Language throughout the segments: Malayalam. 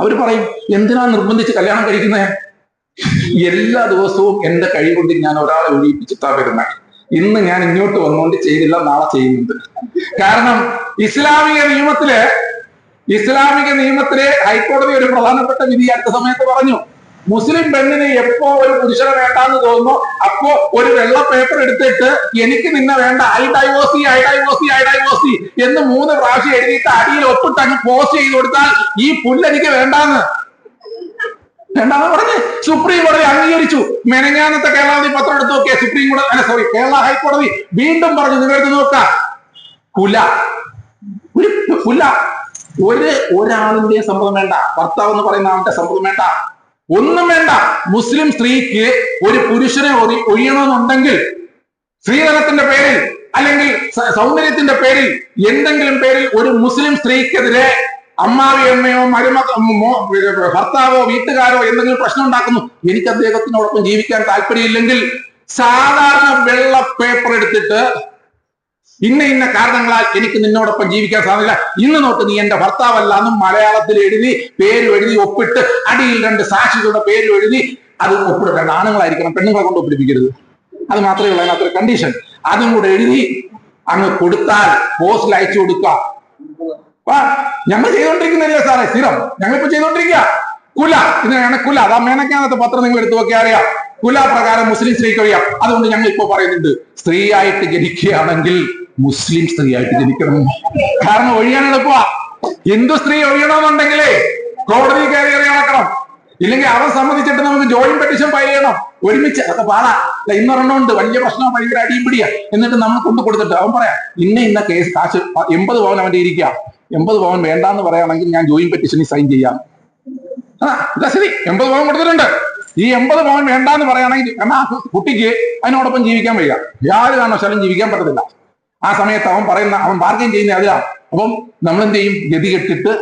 അവർ പറയും എന്തിനാ നിർബന്ധിച്ച് കല്യാണം കഴിക്കുന്നത് എല്ലാ ദിവസവും എന്റെ കഴി കൊണ്ട് ഞാൻ ഒരാളെ ഒഴിയിപ്പിച്ചിട്ടാ വരുന്നത് ഇന്ന് ഞാൻ ഇങ്ങോട്ട് വന്നുകൊണ്ട് ചെയ്തില്ല നാളെ ചെയ്യുന്നുണ്ട്. കാരണം ഇസ്ലാമിക നിയമത്തിൽ ഇസ്ലാമിക നിയമത്തിലെ ഹൈക്കോടതി ഒരു പ്രധാനപ്പെട്ട വിധി അടുത്ത സമയത്ത് പറഞ്ഞു. മുസ്ലിം പെണ്ണിന് എപ്പോ ഒരു പുരുഷനെ വേണ്ടാന്ന് തോന്നുന്നു അപ്പോ ഒരു വെള്ള പേപ്പർ എടുത്തിട്ട് എനിക്ക് നിന്നെ വേണ്ട. I divorcee I divorcee I divorcee എന്ന് മൂന്ന് പ്രാവശ്യം എഴുതിയിട്ട് അടിയിൽ ഒപ്പിട്ട് അങ്ങ് പോസ്റ്റ് ചെയ്ത് കൊടുത്താൽ ഈ പുല്ല് എനിക്ക് വേണ്ടാന്ന്. വേണ്ടാന്ന് പറഞ്ഞ് സുപ്രീം കോടതി അംഗീകരിച്ചു. മെനങ്ങാനത്തെ കേരളാവധി പത്രം എടുത്ത് നോക്കിയ സുപ്രീം കോടതി അല്ല സോറി കേരള ഹൈക്കോടതി വീണ്ടും പറഞ്ഞു നിങ്ങൾ എടുത്ത് നോക്ക. കുല. ഒരു കുല. ഒരു ഒരാളിന്റെ സമ്മതം വേണ്ട. ഭർത്താവ് എന്ന് പറയുന്ന ആളുടെ സമ്മതം വേണ്ട. ഒന്നും വേണ്ട. മുസ്ലിം സ്ത്രീക്ക് ഒരു പുരുഷനെ ഒഴി- ഒഴിയണമെന്നുണ്ടെങ്കിൽ സ്ത്രീധനത്തിന്റെ പേരിൽ അല്ലെങ്കിൽ സൗന്ദര്യത്തിന്റെ പേരിൽ എന്തെങ്കിലും പേരിൽ ഒരു മുസ്ലിം സ്ത്രീക്കെതിരെ അമ്മാവിയമ്മയോ അമ്മയോ മരുമോ ഭർത്താവോ വീട്ടുകാരോ എന്തെങ്കിലും പ്രശ്നം ഉണ്ടാക്കുന്നു. എനിക്ക് അദ്ദേഹത്തിനോടൊപ്പം ജീവിക്കാൻ താല്പര്യമില്ലെങ്കിൽ സാധാരണ വെള്ള പേപ്പർ എടുത്തിട്ട് ഇന്ന ഇന്ന കാരണങ്ങളാൽ എനിക്ക് നിന്നോടൊപ്പം ജീവിക്കാൻ സാധിക്കില്ല ഇന്ന് നോട്ട് നീ എന്റെ ഭർത്താവല്ല എന്നും മലയാളത്തിൽ എഴുതി പേരും എഴുതി ഒപ്പിട്ട് അടിയിൽ രണ്ട് സാക്ഷികളുടെ പേരും എഴുതി അത് ഒപ്പിടേണ്ട ആണുങ്ങളായിരിക്കണം പെണ്ണുങ്ങളെ കൊണ്ട് ഒപ്പിടിപ്പിക്കരുത്. അത് മാത്രമേ ഉള്ളൂ അതിനകത്തൊരു കണ്ടീഷൻ അതും കൂടെ എഴുതി അങ്ങ് കൊടുത്താൽ പോസ്റ്റിൽ അയച്ചു കൊടുക്കുക. ഞങ്ങൾ ചെയ്തോണ്ടിരിക്കുന്നില്ല സാറേ? സ്ഥിരം. ഞങ്ങളിപ്പോ ചെയ്തോണ്ടിരിക്കുക. കുല ഇതിനാണ് കുല. അതാ മേനക്കാനത്തെ പത്രം നിങ്ങൾ എടുത്തു നോക്കിയാൽ അറിയാം. കുല പ്രകാരം മുസ്ലിം സ്ത്രീക്ക് അറിയാം. അതുകൊണ്ട് ഞങ്ങൾ ഇപ്പോ പറയുന്നുണ്ട് സ്ത്രീയായിട്ട് ജനിക്കുകയാണെങ്കിൽ മുസ്ലിം സ്ത്രീയായിട്ട് ജനിക്കണം കാരണം ഒഴിയാൻ എളുപ്പമാ. ഹിന്ദു സ്ത്രീ ഒഴിയണമെന്നുണ്ടെങ്കിലേ കോടതി കയറി ഇറങ്ങണം. ഇല്ലെങ്കിൽ അവൻ സംബന്ധിച്ചിട്ട് നമുക്ക് ജോയിൻ പെറ്റീഷൻ ഫയൽ ചെയ്യണം. ഒരുമിച്ച് അതൊക്കെ പാടാ. അല്ല ഇന്ന് ഉണ്ട്. വലിയ പ്രശ്നം ഭയങ്കര അടിയും പിടിയാ. എന്നിട്ട് നമ്മൾ കൊണ്ടു കൊടുത്തിട്ട് അവൻ പറയാ ഇന്ന ഇന്ന കേസ് കാശ് എൺപത് പവൻ അവന്റെ ഇരിക്കുക എൺപത് പവൻ വേണ്ടാന്ന് പറയുകയാണെങ്കിൽ ഞാൻ ജോയിൻ പെറ്റീഷനിൽ സൈൻ ചെയ്യാം. ആ ശരി. എൺപത് പവൻ കൊടുത്തിട്ടുണ്ട്. ഈ എൺപത് പവൻ വേണ്ടാന്ന് പറയുകയാണെങ്കിൽ കാരണം കുട്ടിക്ക് അതിനോടൊപ്പം ജീവിക്കാൻ വയ്യ. യാതൊരു കാരണവശാലും ജീവിക്കാൻ പറ്റത്തില്ല. ആ സമയത്ത് അവൻ പറയുന്ന അവൻ ബാർഗൈൻ ചെയ്യുന്ന അതിലാണ് അപ്പം നമ്മൾ എന്ത് ചെയ്യും ഗതി കെട്ടിട്ട്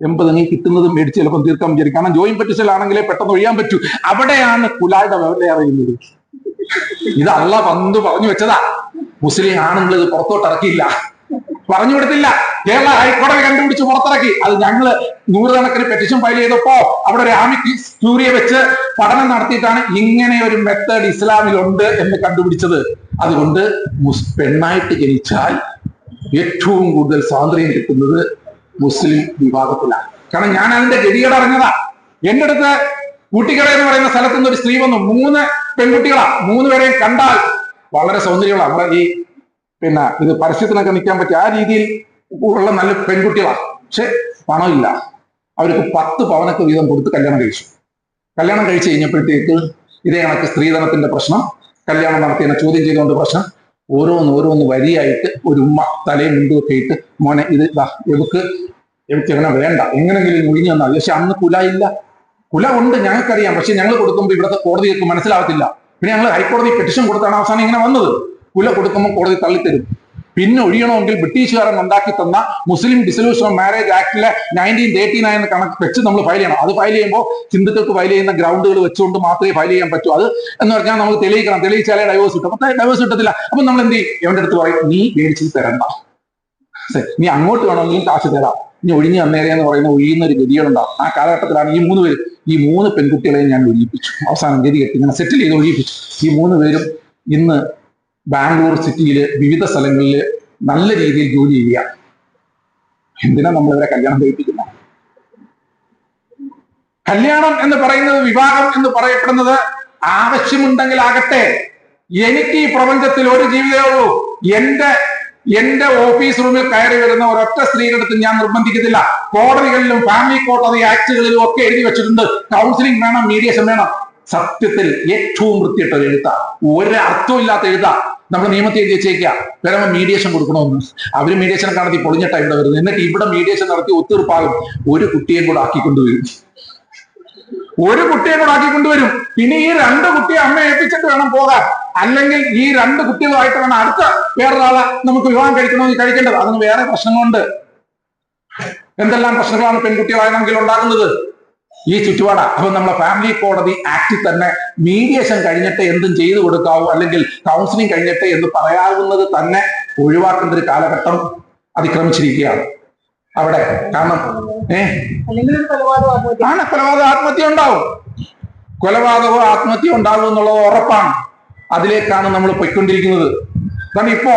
എൺപത് നീ കിട്ടുന്നതും മേടിച്ച് ചിലപ്പം തീർക്കാൻ വിചാരിക്കും. കാരണം ജോയിൻ പെറ്റീഷനിലാണെങ്കിലേ പെട്ടെന്ന് ഒഴിയാൻ പറ്റൂ. അവിടെയാണ് കുലായുടെ വ്യവസ്ഥ അറിയുന്നത്. ഇത് അള്ള പന്ത് പറഞ്ഞു വെച്ചതാ. മുസ്ലിം ആണുങ്ങൾ ഇത് പുറത്തോട്ട് ഇറക്കിയില്ല. പറഞ്ഞു കൊടുത്തില്ല. കേരള ഹൈക്കോടതി കണ്ടുപിടിച്ച് പുറത്തിറക്കി. അത് ഞങ്ങൾ നൂറുകണക്കിന് പെറ്റിഷൻ ഫയൽ ചെയ്തപ്പോ അവിടെ ഒരു ആമിക്ക് ക്യൂരിയെ വെച്ച് പഠനം നടത്തിയിട്ടാണ് ഇങ്ങനെ ഒരു മെത്തേഡ് ഇസ്ലാമിലുണ്ട് എന്ന് കണ്ടുപിടിച്ചത്. അതുകൊണ്ട് പെണ്ണായിട്ട് ജനിച്ചാൽ ഏറ്റവും കൂടുതൽ സ്വാതന്ത്ര്യം കിട്ടുന്നത് മുസ്ലിം വിഭാഗത്തിലാണ്. കാരണം ഞാൻ അതിന്റെ ഗതികേട് അറിഞ്ഞതാ. എന്റെ അടുത്ത് കുട്ടികളെ എന്ന് പറയുന്ന സ്ഥലത്ത് നിന്ന് ഒരു സ്ത്രീ വന്നു. മൂന്ന് പെൺകുട്ടികളാ. മൂന്ന് പേരെയും കണ്ടാൽ വളരെ സൗന്ദര്യമുള്ള നമ്മുടെ ഈ പിന്നെ ഇത് പരസ്യത്തിനൊക്കെ നിൽക്കാൻ പറ്റിയ ആ രീതിയിൽ ഉള്ള നല്ല പെൺകുട്ടികളാണ് പക്ഷെ പണമില്ല. അവർക്ക് പത്ത് പവനൊക്കെ വീതം കൊടുത്ത് കല്യാണം കഴിച്ചു. കല്യാണം കഴിച്ചു കഴിഞ്ഞപ്പോഴത്തേക്ക് ഇതേ കണക്ക് സ്ത്രീധനത്തിന്റെ പ്രശ്നം. കല്യാണം നടത്തിയതിനെ ചോദ്യം ചെയ്തുകൊണ്ട് പ്രശ്നം ഓരോന്ന് ഓരോന്ന് വരിയായിട്ട് ഒരു ഉമ്മ തലയിൽ മുണ്ടൊക്കെ ഇട്ട് മോനെ ഇത് എവക്ക്? എവക്ക് അങ്ങനെ വേണ്ട. എങ്ങനെങ്കിലും ഒഴിഞ്ഞു വന്നാൽ പക്ഷെ അന്ന് കുല ഇല്ല കുല ഉണ്ട് ഞങ്ങൾക്കറിയാം. പക്ഷെ ഞങ്ങൾ കൊടുക്കുമ്പോൾ ഇവിടുത്തെ കോടതികൾക്ക് മനസ്സിലാവത്തില്ല. പിന്നെ ഞങ്ങൾ ഹൈക്കോടതി പെറ്റിഷൻ കൊടുത്താണ് അവസാനം ഇങ്ങനെ വന്നത്. കുല കൊടുക്കുമ്പോൾ കോടതി തള്ളിത്തരും. പിന്നെ ഒഴിയണമെങ്കിൽ ബ്രിട്ടീഷുകാരൻ ഉണ്ടാക്കി തന്ന മുസ്ലിം ഡിസൊല്യൂഷൻ ഓഫ് മാരേജ് ആക്ടിലെ നയന്റീൻ തേർട്ടി നയൻ കണക്ക് വെച്ച് നമ്മൾ ഫയൽ ചെയ്യണം. അത് ഫയൽ ചെയ്യുമ്പോൾ ഹിന്ദുക്കൾക്ക് ഫയൽ ചെയ്യുന്ന ഗ്രൗണ്ടുകൾ വെച്ചുകൊണ്ട് മാത്രമേ ഫയൽ ചെയ്യാൻ പറ്റൂ. അത് എന്ന് പറഞ്ഞാൽ നമുക്ക് തെളിയിക്കണം. തെളിയിച്ചാലേ ഡൈവേഴ്സ് കിട്ടും. അപ്പൊ ഡൈവേഴ്സ് കിട്ടത്തില്ല. അപ്പൊ നമ്മൾ എന്ത് ചെയ്യും? എവന്റെ അടുത്ത് പറയും നീ മേടിച്ച് തരണ്ട. നീ അങ്ങോട്ട് വേണമെങ്കിലും കാശ് തരാം. നീ ഒഴിഞ്ഞു തന്നേരെ എന്ന് പറയുന്ന ഒഴിയുന്ന ഒരു ഗതികളുണ്ടാവും ആ കാലഘട്ടത്തിലാണ് ഈ മൂന്ന് പേര്. ഈ മൂന്ന് പെൺകുട്ടികളെയും ഞാൻ ഒഴിയിപ്പിച്ചു. അവസാനം ഗതി കെട്ടി ഇങ്ങനെ സെറ്റിൽ ചെയ്ത് ഒഴിയിപ്പിച്ചു. ഈ മൂന്ന് പേരും ഇന്ന് ബാംഗ്ലൂർ സിറ്റിയിൽ വിവിധ സ്ഥലങ്ങളിൽ നല്ല രീതിയിൽ ജോലി ചെയ്യുക. എന്തിനാ നമ്മൾ ഇവരെ കല്യാണം കഴിപ്പിക്കുന്നത്? കല്യാണം എന്ന് പറയുന്നത് വിവാഹം എന്ന് പറയപ്പെടുന്നത് ആവശ്യമുണ്ടെങ്കിൽ ആകട്ടെ. എനിക്ക് ഈ പ്രപഞ്ചത്തിൽ ഒരു ജീവിതമേ ഉള്ളൂ. എന്റെ എന്റെ ഓഫീസ് റൂമിൽ കയറി വരുന്ന ഒരൊറ്റ സ്ത്രീയുടെ അടുത്ത് ഞാൻ നിർബന്ധിക്കത്തില്ല. കോടതികളിലും ഫാമിലി കോടതി ആക്ടുകളിലും ഒക്കെ എഴുതി വെച്ചിട്ടുണ്ട്. കൗൺസിലിംഗ് വേണം മീഡിയേഷൻ വേണം. സത്യത്തിൽ ഏറ്റവും വൃത്തിയിട്ട എഴുത്ത. ഒരു അർത്ഥവും ഇല്ലാത്ത എഴുത്ത. നമ്മൾ നിയമത്തിൽ എഴുതി വെച്ചേക്കുക വരുമ്പോൾ മീഡിയേഷൻ കൊടുക്കണമെന്ന്. അവർ മീഡിയേഷൻ നടത്തി പൊളിഞ്ഞ ഇവിടെ വരുന്നത്. എന്നിട്ട് ഇവിടെ മീഡിയേഷൻ നടത്തി ഒത്തീർപ്പാകും ഒരു കുട്ടിയെയും കൂടെ ആക്കിക്കൊണ്ടുവരും ഒരു കുട്ടിയെ കൂടെ ആക്കിക്കൊണ്ടുവരും പിന്നെ ഈ രണ്ട് കുട്ടിയെ അമ്മ ഏൽപ്പിച്ചിട്ട് വേണം പോകാൻ. അല്ലെങ്കിൽ ഈ രണ്ട് കുട്ടികളുമായിട്ട് വേണം അടുത്ത വേറൊരാളെ നമുക്ക് വിവാഹം കഴിക്കണമെങ്കിൽ കഴിക്കേണ്ടത്. അതിന് വേറെ പ്രശ്നങ്ങളുണ്ട്. എന്തെല്ലാം പ്രശ്നങ്ങളാണ് പെൺകുട്ടികളായ നമുക്കിൽ ഉണ്ടാകുന്നത്? ഈ ചുറ്റുപാടാ. അപ്പൊ നമ്മളെ ഫാമിലി കോടതി ആക്ടിൽ തന്നെ മീഡിയേഷൻ കഴിഞ്ഞിട്ട് എന്തും ചെയ്തു കൊടുക്കാവൂ അല്ലെങ്കിൽ കൗൺസിലിംഗ് കഴിഞ്ഞിട്ട് എന്ന് പറയാവുന്നത് തന്നെ ഒഴിവാക്കേണ്ട ഒരു കാലഘട്ടം അതിക്രമിച്ചിരിക്കുകയാണ്. അവിടെ കാരണം ഏ? ആണ് കൊലപാതക ആത്മഹത്യ ഉണ്ടാവും. കൊലപാതകവും ആത്മഹത്യ ഉണ്ടാവും എന്നുള്ളത് ഉറപ്പാണ്. അതിലേക്കാണ് നമ്മൾ പോയിക്കൊണ്ടിരിക്കുന്നത്. കാരണം ഇപ്പോ